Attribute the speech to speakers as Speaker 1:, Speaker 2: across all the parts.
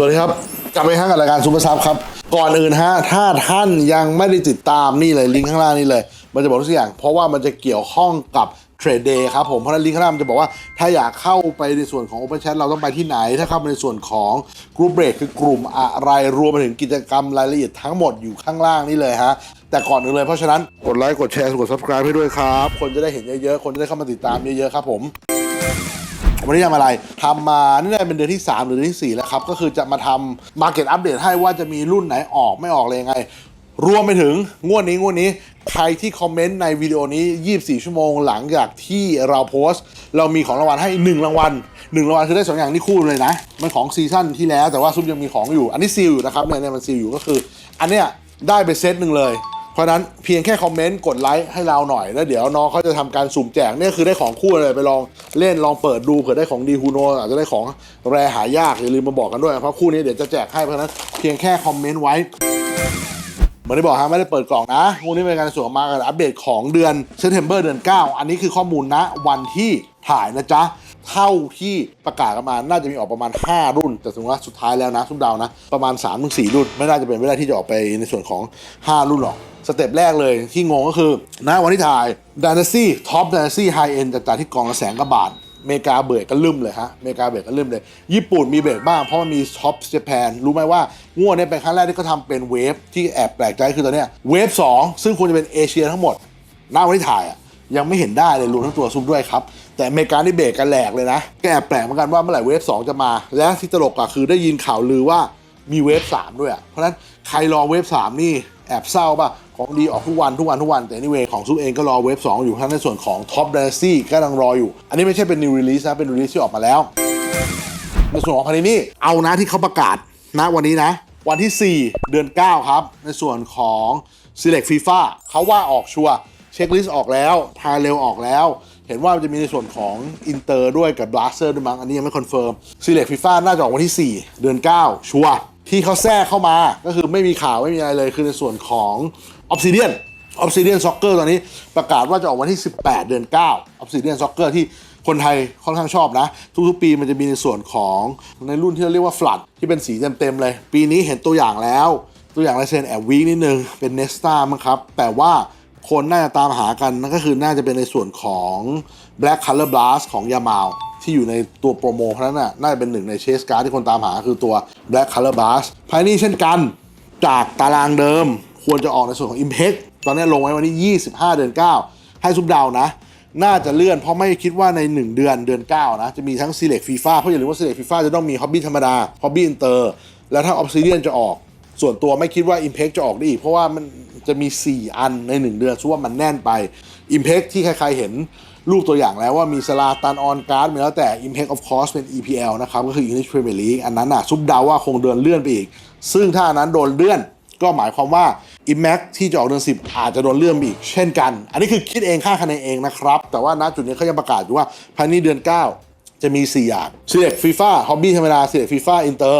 Speaker 1: สวัสดีครับ กลับไปครั้งกับรายการซูเปอร์ซับครับ ก่อนอื่นฮะถ้าท่านยังไม่ได้ติดตามนี่เลยลิงก์ข้างล่างนี่เลย มันจะบอกทุกอย่าง เพราะว่ามันจะเกี่ยวข้องกับเทรดเดย์ครับผมเพราะฉะนั้นลิงก์ข้างล่างมันจะบอกว่าถ้าอยากเข้าไปในส่วนของ Open Chat เราต้องไปที่ไหน ถ้าเข้าไปในส่วนของกลุ่มเบรกคือกลุ่มอะไรรวมไปถึงกิจกรรมรายละเอียดทั้งหมดอยู่ข้างล่างนี่เลยฮะแต่ก่อนอื่นเลยเพราะฉะนั้นกดไลค์กดแชร์กด subscribe ให้ด้วยครับ คนจะได้เห็นเยอะๆคนจะได้เข้ามาติดตามเยอะๆครับผม วันนี้ทำอะไรทำมานี่าเป็นเดือนที่ 3 หรือเดือนที่ 4 แล้วครับ ก็คือจะมาทำ Market Update ให้ว่าจะมีรุ่นไหนออกไม่ออกเลยยังไง รวมไปถึงงวดนี้งวดนี้ ใครที่คอมเมนต์ในวิดีโอนี้ 24 ชั่วโมงหลังจากที่เราโพสต์ เรามีของรางวัลให้ 1 รางวัล1รางวัลคือได้2อย่างที่คู่เลยนะ มันของซีซั่นที่แล้วแต่ว่าซุปยังมีของอยู่ อันนี้ซีลอยู่นะครับเนี่ยเนี่ยมันซีลอยู่ก็คือ อันเนี้ยได้ไปเซตหนึ่งเลย ราะนั้นเพียงแค่คอมเมนต์กดไลค์ให้เราหน่อย แล้วเดี๋ยวน้องเขาจะทำการสุ่มแจกเนี่ยคือได้ของคู่เลยไปลองเล่นลองเปิดดูเผื่อได้ของดีฮูโนอาจจะได้ของแรหายากอย่าลืมมาบอกกันด้วยเพราะคู่นี้เดี๋ยวจะแจกให้เพราะนั้นเพียงแค่คอมเมนต์ไว้เหมือนที่บอกฮะไม่ได้เปิดกล่องนะคู่นี้เป็นการส่งมากันอัปเดตของเดือนเซปเทมเบอร์เดือน 9 อันนี้คือข้อมูลณวันที่ถ่ายนะจ๊ะ เท่าที่ประกาศกันมา น่าจะมีออกประมาณ 5 รุ่น แต่สมมติว่าสุดท้ายแล้วนะทุกดาวนะ ประมาณ3-4ถึง4รุ่น ไม่น่าจะเป็นไปได้ที่จะออกไปในส่วนของ 5 รุ่นหรอก สเต็ปแรกเลยที่งงก็คือณวันที่ถ่าย Dynasty Top Dynasty High End จะจ่ายที่กองละแสนกว่าบาทเมกาเบรกก็ลืมเลยฮะเมกาเบรกก็ลืมเลย ญี่ปุ่นมีเบรกบ้างเพราะมันมีท็อปเจแปนรู้ไหมว่า งวดเนี้เป็นครั้งแรกที่เขาทำเป็นเวฟที่แอบแปลกใจคือตอนเนี้ยเวฟ2ซึ่งควรจะเป็นเอเชียทั้งหมดหน้าวันที่ถ่ายอะ ยังไม่เห็นได้เลยรวมทั้งตัวซุปด้วยครับ แต่อเมริกานี่เบรกกันแหลกเลยนะแอบแปลกเหมือนกันว่าเมื่อไหร่เวฟ2จะมา และที่ตลกอะคือได้ยินข่าวลือว่ามีเวฟ3ด้วยเพราะฉะนั้นใครรอเวฟ3นี่แอบเศร้าป่ะ ของดีออกทุกวันทุกวันทุกวัน แต่ anyway ของซุปเองก็รอเวฟ2อยู่ทั้งในส่วนของ Top Dynasty ก็กำลังรออยู่ อันนี้ไม่ใช่เป็น new release นะ เป็น release ที่ออกมาแล้ว ในส่วนของพานินี่เอานะที่เขาประกาศนะวันนี้นะ วันที่ 4 เดือน 9 ครับ ในส่วนของ Select FIFA เขาว่าออกชัวร์ เช็คลิสต์ออกแล้ว พาเร็วออกแล้ว เห็นว่ามันจะมีในส่วนของอินเตอร์ด้วยกับ Blaster ด้วยมั้ง อันนี้ยังไม่คอนเฟิร์ม Select FIFA น่าจะออกวันที่ 4 เดือน 9 ชัวร์ที่เขาแทรกเข้ามาก็คือไม่มีข่าวไม่มีอะไรเลยคือในส่วนของ Obsidian Obsidian Soccer ตอนนี้ประกาศว่าจะออกวันที่ 18 เดือน9 Obsidian Soccer ที่คนไทยค่อนข้างชอบนะ ทุกๆปีมันจะมีในส่วนของในรุ่นที่เราเรียกว่า Flood ที่เป็นสีเต็มๆเลย ปีนี้เห็นตัวอย่างแล้ว ตัวอย่างลายเซ็นแอบวีคนิดนึงเป็น Nesta มั้งครับ แต่ว่า คนน่าจะตามหากันนั่นก็คือน่าจะเป็นในส่วนของ Black Color Blast ของยามาที่อยู่ในตัวโปรโมเพราะฉะนั้นน่ะน่าจะเป็นหนึ่งในเชสการ์ดที่คนตามหาคือตัว Black Color Blast ภายนี้เช่นกันจากตารางเดิมควรจะออกในส่วนของ Impact ตอนนี้ลงไว้วันที่ 25 เดือน 9 ให้ซุปดาวนะ น่าจะเลื่อนเพราะไม่คิดว่าใน 1 เดือนเดือน 9 นะ จะมีทั้ง Select FIFA เพราะอย่าลืมว่า Select FIFA จะต้องมี Hobby ธรรมดา Hobby Inter แล้วถ้า Obsidian จะออก ส่วนตัวไม่คิดว่า Impact จะออกได้อีก เพราะว่ามันจะมี 4 อันใน 1 เดือนซึ่งว่ามันแน่นไป Impact ที่ใครๆเห็นรูปตัวอย่างแล้วว่ามีสลาตันออนการ์ดมีแล้วแต่ Impact of course เป็น EPL นะครับ ก็คือ English Premier League อันนั้นน่ะซุปดาว่าคงเดินเลื่อนไปอีก ซึ่งถ้าอันนั้นโดนเลื่อน ก็หมายความว่า Impact ที่จะออกเดือน10 อาจจะโดนเลื่อนไปอีก เช่นกัน อันนี้คือคิดเองค่าคะแนนเองนะครับ แต่ว่าณจุดนี้เขายังประกาศอยู่ว่าภายในเดือน 9 จะมี 4 อย่าง Select FIFA Hobby ธรรมดา Select FIFA Inter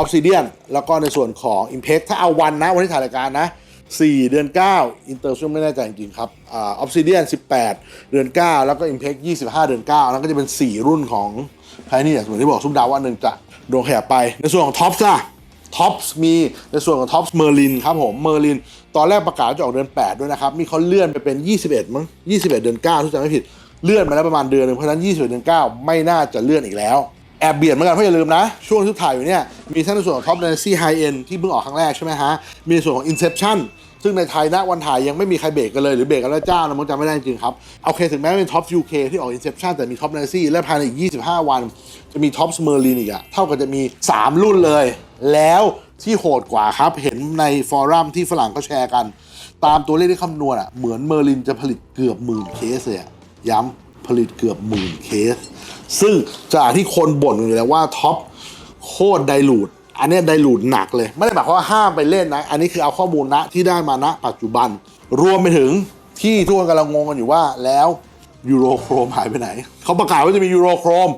Speaker 1: Obsidian แล้วก็ในส่วนของ Impact ถ้าเอาวันนะ วันที่ถ่ายรายการนะ 4 เดือน9 Inter ช่วงไม่แน่ใจจริงๆครับอ่า Obsidian 18 เดือน 9 แล้วก็ Impact 25 เดือน9แล้วก็จะเป็น 4 รุ่นของภายนี่ส่วนที่บอกซุปดาวว่าหนึ่งจะดนขยับไป ในส่วนของ Tops ล่ะท็อปส์มีในส่วนของท็อปส์เมอร์ลินครับผมเมอร์ลินตอนแรกประกาศจะออกเดือน 8 ด้วยนะครับ มีเขาเลื่อนไปเป็น 21 มั้ง 21 เดือน9ถ้าจำไม่ผิดเลื่อนมาแล้วประมาณเดือนหนึงเพราะฉะนั้น21เดือน9 ไม่น่าจะเลื่อนอีกแล้ว แอบเบียดเหมือนกันเพราะอย่าลืมนะ ช่วงที่ถ่ายอยู่เนี่ย มีทั้งในส่วนของท็อปเดนซี่ไฮเอ็นที่เพิ่งออกครั้งแรกใช่ไหมฮะ มีส่วนของ Inception ซึ่งในไทยณวันถ่ายยังไม่มีใครเบรกกันเลยหรือเบรกกันแล้วจ้าเรามจำไม่ได้จริงครับโอเคถึงแม้เป็นท็อป UK ที่ออก Inception แต่มีท็อปเดนซี่และภายในอีก 25 วัน จะมีท็อปเมอร์ลินอีกอะเท่ากับจะมี 3 รุ่นเลย แล้วที่โหดกว่าครับเห็นในฟอรัมที่ฝรั่งก็แชร์กัน ตามตัวเลขที่คำนวณอะเหมือนเมอร์ลินจะผลิตเกือบหมื่นเคสเลยย้ำผลิตเกือบหมื่นเคส ซึ่งจากที่คนบ่นอยู่แล้วว่าท็อปโคตรไดรูดอันนี้ไดรูดหนักเลย ไม่ได้หมายความว่าห้ามไปเล่นนะ อันนี้คือเอาข้อมูลณที่ได้มาณปัจจุบัน รวมไปถึงที่ทุกคนกำลังงงกันอยู่ว่าแล้ว ยูโรโครมหายไปไหน เขาประกาศว่าจะมียูโรโครม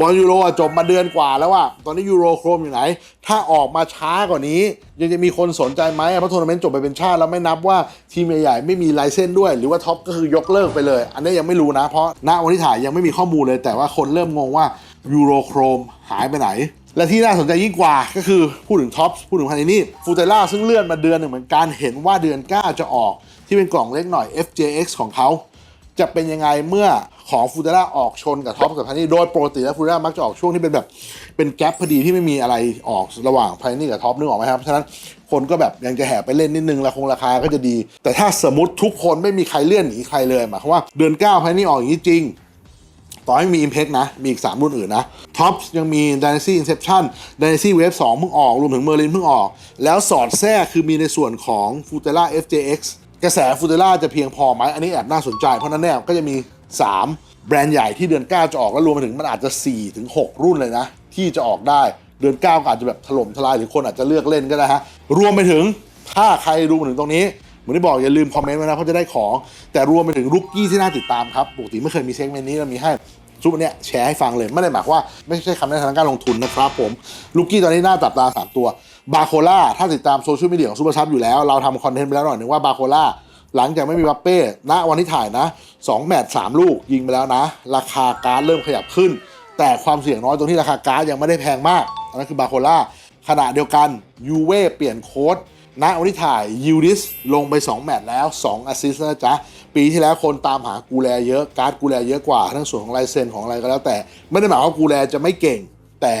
Speaker 1: บอลยูโรจบมาเดือนกว่าแล้วว่าตอนนี้ยูโรโครมอยู่ไหน ถ้าออกมาช้ากว่านี้ ยังจะมีคนสนใจไหมเพราะทัวร์นาเมนต์จบไปเป็นชาติแล้วไม่นับว่าทีมใหญ่ๆไม่มีลายเส้นด้วย หรือว่าท็อปก็คือยกเลิกไปเลย อันนี้ยังไม่รู้นะ เพราะณวันที่ถ่ายยังไม่มีข้อมูลเลยแต่ว่าคนเริ่มงงว่ายูโรโครมหายไปไหน และที่น่าสนใจยิ่งกว่าก็คือพูดถึงท็อปพูดถึงพันนี่ฟูเตล่าซึ่งเลื่อนมาเดือนหนึ่งเหมือนกันเห็นว่าเดือน9จะออกที่เป็นกล่องเล็กหน่อย FJX ของเขา จะเป็นยังไงเมื่อของฟูเตล่าออกชนกับท็อปกับพันนี่โดยปกติแล้วฟูเตล่ามักจะออกช่วงที่เป็นแบบเป็นแกลบพอดีที่ไม่มีอะไรออกระหว่างพันนี่กับท็อปนึกออกไหมครับฉะนั้นคนก็แบบยังจะแห่ไปเล่นนิดนึงราคงราคาก็จะดี แต่ถ้าสมมติทุกคนไม่มีใครเลื่อนหนีใครเลยหมายความว่าเดือน9พันนี่ออกอย่างนี้จริงต่อให้มี Impact นะ มีอีก 3 รุ่นอื่นนะ Top ยังมี Dynasty Inception Dynasty Wave 2เพิ่งออก รวมถึง Merlin เพิ่งออก แล้วสอดแทรกคือมีในส่วนของ Futera FJX กระแส Futera จะเพียงพอไหมอันนี้แอบน่าสนใจ เพราะนั้นเนี่ยก็จะมี 3 แบรนด์ใหญ่ที่เดือน 9 จะออกแล้วรวมไปถึงมันอาจจะ 4 ถึง 6 รุ่นเลยนะ ที่จะออกได้เดือน 9 ก็อาจจะแบบถล่มทลายหรือคนอาจจะเลือกเล่นก็ได้ฮะรวมไปถึงถ้าใครดูมาถึงตรงนี้เหมือนที่บอกอย่าลืมคอมเมนต์ไว้นะเพราะจะได้ของ แต่รวมไปถึงรุกกี้ที่น่าติดตามครับปกติไม่เคยมีเซกเมนต์นี้เรามีให้ ซุปเนี้ยแชร์ให้ฟังเลย ไม่ได้หมายความว่าไม่ใช่คำแนะนำทางการลงทุนนะครับผมลูกกี้ตอนนี้น่าจับตาสามตัวบาโคล่าถ้าติดตามโซเชียลมีเดียของซูเปอร์ซับอยู่แล้ว เราทำคอนเทนต์ไปแล้วหน่อยหนึงว่าบาโคล่าหลังจากไม่มีบัปเป้ณวันที่ถ่ายนะ 2 แมตช์3ลูกยิงไปแล้วนะ ราคาการ์ดเริ่มขยับขึ้น แต่ความเสี่ยงน้อยตรงที่ราคาการ์ดยังไม่ได้แพงมากอันนั้นคือบาโคล่าขณะเดียวกันยูเว่เปลี่ยนโค้ด ณวันที่ถ่ายยูดิสลงไป 2 แมตช์แล้ว 2แอสซิสต์นะจ๊ะ ปีที่แล้วคนตามหากูแลเยอะ การ์ดกูแลเยอะกว่า ทั้งส่วนของลายเซ็นของอะไรก็แล้วแต่ ไม่ได้หมายว่ากูแลจะไม่เก่ง แต่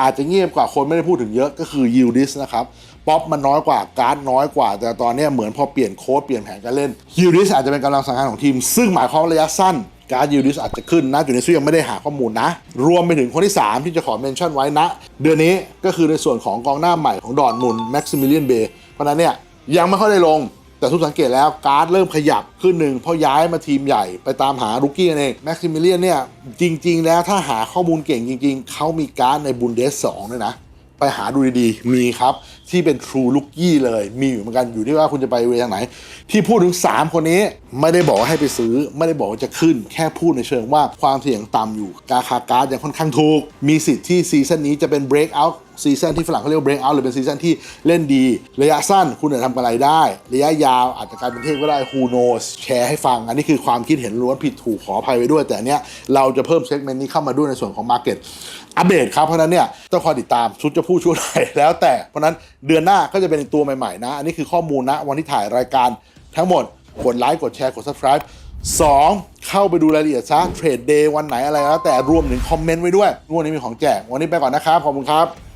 Speaker 1: อาจจะเงียบกว่าคนไม่ได้พูดถึงเยอะก็คือยูดิสนะครับป๊อปมันน้อยกว่าการ์ดน้อยกว่า แต่ตอนนี้เหมือนพอเปลี่ยนโค้ดเปลี่ยนแผนการเล่นยูดิสอาจจะเป็นกำลังสำคัญของทีม ซึ่งหมายความว่าระยะสั้นการ์ดยูดิสอาจจะขึ้นนะจุดนี้ซุยังไม่ได้หาข้อมูลนะ รวมไปถึงคนที่ 3 ที่จะขอเมนชั่นไว้นะ เดือนนี้ก็คือในส่วนของกองหน้าใหม่ของดอนมุนแม็กซิมิเลียนเบย์ ราะนั้นเนี่ยยังไม่ค่อยได้ลงแต่ทุกสังเกตแล้วการ์ดเริ่มขยับขึ้นหนึ่งเพราะย้ายมาทีมใหญ่ไปตามหารุกกี้นั่นเองแม็กซิมิเลียนเนี่ยจริง ๆ แล้วถ้าหาข้อมูลเก่งจริง ๆ เขามีการ์ดในบุนเดสสองด้วยนะ ไปหาดูดีๆ มีครับ ที่เป็น True l o o k i e เลย มีอยู่เหมือนกันอยู่ที่ว่าคุณจะไปเวทางไหน ที่พูดถึง 3 คนนี้ไม่ได้บอกให้ไปซื้อ ไม่ได้บอกว่าจะขึ้น แค่พูดในเชิงว่าความเสี่ยงต่ำอยู่ราคาการ์ดยังค่อนข้างถูก มีสิทธิ์ที่ซีซั่นนี้จะเป็น break out ซีซั่นที่ฝรั่งเขาเรียก break out หรือเป็นซีซั่นที่เล่นดี ระยะสั้นคุณอาจจะทำอะไรได้ ระยะยาวอาจจะกลายเป็นเทพก็ได้ who knows แชร์ให้ฟัง อันนี้คือความคิดเห็นล้วนผิดถูกขออภัยไว้ด้วย แต่อันเนี้ยเราจะเพิ่มเซกเมนต์นี้เข้ามาด้วยในส่วนของ market อัปเดตครับ เพราะนั้นเนี่ยต้องคอยติดตามชุดจะพูดชุดไหนแล้วแต่เพราะนั้นเดือนหน้าก็จะเป็นตัวใหม่ๆนะ อันนี้คือข้อมูลนะวันที่ถ่ายรายการทั้งหมดกดไลค์กดแชร์กด subscribe 2 เข้าไปดูรายละเอียดซะเทรดเดย์วันไหนอะไรแล้วแต่รวมถึงคอมเมนต์ไว้ด้วยวันนี้มีของแจกวันนี้ไปก่อนนะครับขอบคุณครับ